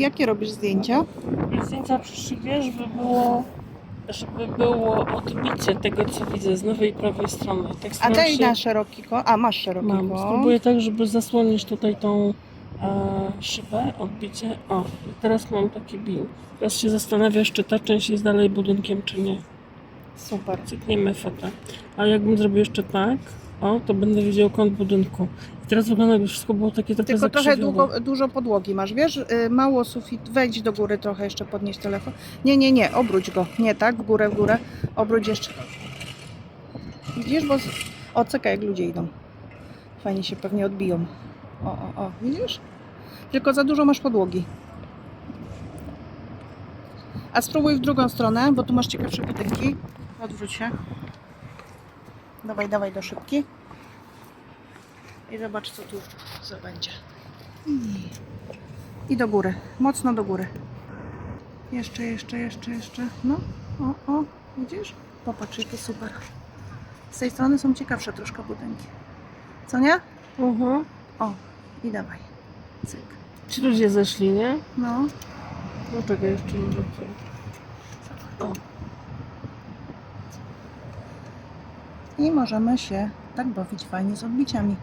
Jakie robisz zdjęcia? Zdjęcia przyszykuję, żeby było, żeby było odbicie tego, co widzę z lewej i prawej strony. Tak A daj się- na szeroki kąt. A, masz szeroki Mam. kąt. Spróbuję tak, żeby zasłonić tutaj tą e, szybę, odbicie. O, teraz mam taki bin. Teraz się zastanawiasz, czy ta część jest dalej budynkiem, czy nie. Super. Cykniemy fotę. A jakbym zrobił jeszcze tak, o, to będę widział kąt budynku. I teraz wygląda, jakby wszystko było takie trochę Tylko trochę zakrzywione. długo, dużo podłogi masz, wiesz? Y, Mało sufit. Wejdź do góry trochę, jeszcze podnieś telefon. Nie, nie, nie, obróć go. Nie tak, w górę, w górę. Obróć jeszcze. Widzisz, bo... z- O, czekaj, jak ludzie idą. Fajnie się pewnie odbiją. O, o, o, widzisz? Tylko za dużo masz podłogi. A spróbuj w drugą stronę, bo tu masz ciekawsze budynki. Odwróć się. Dawaj, dawaj do szybki. I zobacz, co tu będzie. I do góry. Mocno do góry. Jeszcze, jeszcze, jeszcze, jeszcze. No, o, o, widzisz? Popatrz, jakie super. Z tej strony są ciekawsze troszkę budynki. Co nie? Mhm. O, i dawaj. Cyk. Ci ludzie zeszli, nie? No, No czekaj, jeszcze nie. O. i możemy się tak bawić fajnie z odbiciami.